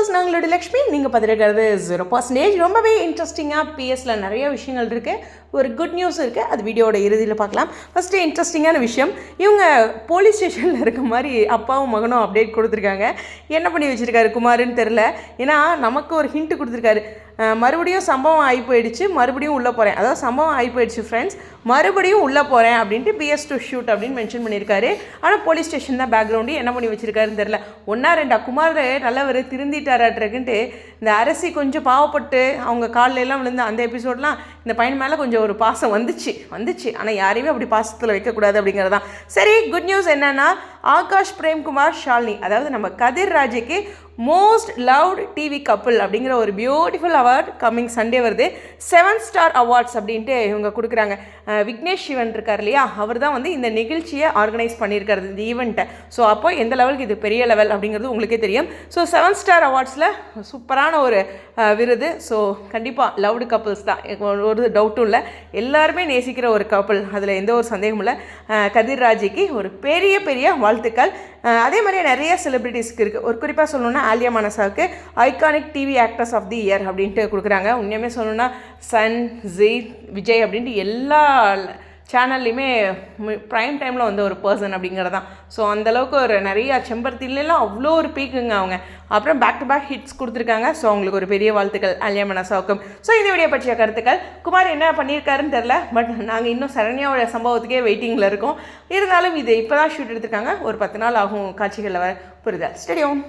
Viewers நாங்களோட Lakshmi நீங்கள் பார்த்துருக்கிறது zero percentage ரொம்பவே இன்ட்ரெஸ்டிங்காக பிஎஸ்சில் நிறைய விஷயங்கள் இருக்குது ஒரு குட் நியூஸ் இருக்குது அது வீடியோட இறுதியில் பார்க்கலாம். ஃபஸ்ட்டு இன்ட்ரெஸ்டிங்கான விஷயம் இவங்க போலீஸ் ஸ்டேஷனில் இருக்க மாதிரி அப்பாவும் மகனும் அப்டேட் கொடுத்துருக்காங்க. என்ன பண்ணி வச்சுருக்காரு குமாருன்னு தெரில ஏன்னா நமக்கு ஒரு ஹிண்ட்டு கொடுத்துருக்காரு. மறுபடியும் சம்பவம் ஆகி போயிடுச்சு மறுபடியும் உள்ளே போகிறேன் அதாவது சம்பவம் ஆகி போயிடுச்சு ஃப்ரெண்ட்ஸ் மறுபடியும் உள்ளே போகிறேன் அப்படின்ட்டு பிஎஸ் டு ஷூட் அப்படின்னு மென்ஷன் பண்ணியிருக்காரு. ஆனால் போலீஸ் ஸ்டேஷன் தான் பேக்ரவுண்டு என்ன பண்ணி வச்சுருக்காருன்னு தெரில ஒன்றா ரெண்டா குமார் நல்லவர் திருந்திட்டாராட்டுருக்குன்ட்டு இந்த அரசி கொஞ்சம் பாவப்பட்டு அவங்க கால்ல விழுந்து விழுந்த அந்த எபிசோட்லாம் இந்த பையன் மேலே கொஞ்சம் ஒரு பாசம் வந்துச்சு. வந்துச்சு. ஆனால் யாரையுமே அப்படி பாசத்தில் வைக்கக்கூடாது அப்படிங்கிறது தான் சரி குட் நியூஸ் என்னென்னா ஆகாஷ் பிரேம்குமார் ஷாலினி. அதாவது நம்ம கதிர் ராஜுக்கு மோஸ்ட் லவ்ட் டிவி கப்புள் அப்படிங்கிற ஒரு பியூட்டிஃபுல் அவார்ட் கம்மிங் சண்டே வருது. செவன் ஸ்டார் அவார்ட்ஸ் அப்படின்ட்டு இவங்க கொடுக்குறாங்க. விக்னேஷ் சிவன் இருக்கார் இல்லையா? அவர் தான் வந்து இந்த நிகழ்ச்சியை ஆர்கனைஸ் பண்ணியிருக்காரு இந்த ஈவெண்ட்டை ஸோ அப்போ எந்த லெவலுக்கு இது பெரிய லெவல் அப்படிங்கிறது உங்களுக்கே தெரியும். ஸோ செவன் ஸ்டார் அவார்ட்ஸில் சூப்பரான ஒரு விருது. ஸோ கண்டிப்பாக லவ்டு கப்புள்ஸ் தான். ஒரு- டவுட்டும் இல்லை. எல்லாருமே நேசிக்கிற ஒரு கப்புள் அதில் எந்த ஒரு சந்தேகமும் இல்லை. கதிர் ராஜிக்கு ஒரு பெரிய பெரிய வாழ்த்துக்கள். அதே மாதிரியே நிறைய செலிப்ரிட்டிஸ்க்கு இருக்குது ஒரு குறிப்பாக சொல்லணும்னா Alia மனசாவுக்கு iconic TV actors of the year அப்படின்ட்டு கொடுக்குறாங்க. உண்மையுமே சொல்லணும்னா சன் ஜி விஜய் அப்படின்ட்டு எல்லா சேனல்லையுமே ப்ரைம் டைமில் வந்த ஒரு பர்சன் அப்படிங்கிறது தான் ஸோ அந்தளவுக்கு ஒரு நிறைய செம்பருத்திலாம் அவ்வளோ ஒரு பீக்குங்க அவங்க. அப்புறம் பேக் டு பேக் ஹிட்ஸ் கொடுத்துருக்காங்க. ஸோ அவங்களுக்கு ஒரு பெரிய வாழ்த்துக்கள். அல்யா மனசாவுக்கும். ஸோ இந்த வீடியோ பற்றிய கருத்துக்கள். குமார் என்ன பண்ணியிருக்காருன்னு தெரில பட் நாங்கள் இன்னும் சரண்யாவோட சம்பவத்துக்கே வெயிட்டிங்கில் இருக்கோம். இருந்தாலும் இது இப்போ தான் ஷூட் எடுத்திருக்காங்க. ஒரு பத்து நாள் ஆகும் காட்சிகளில் வர புரிதல். ஸ்டேடியம்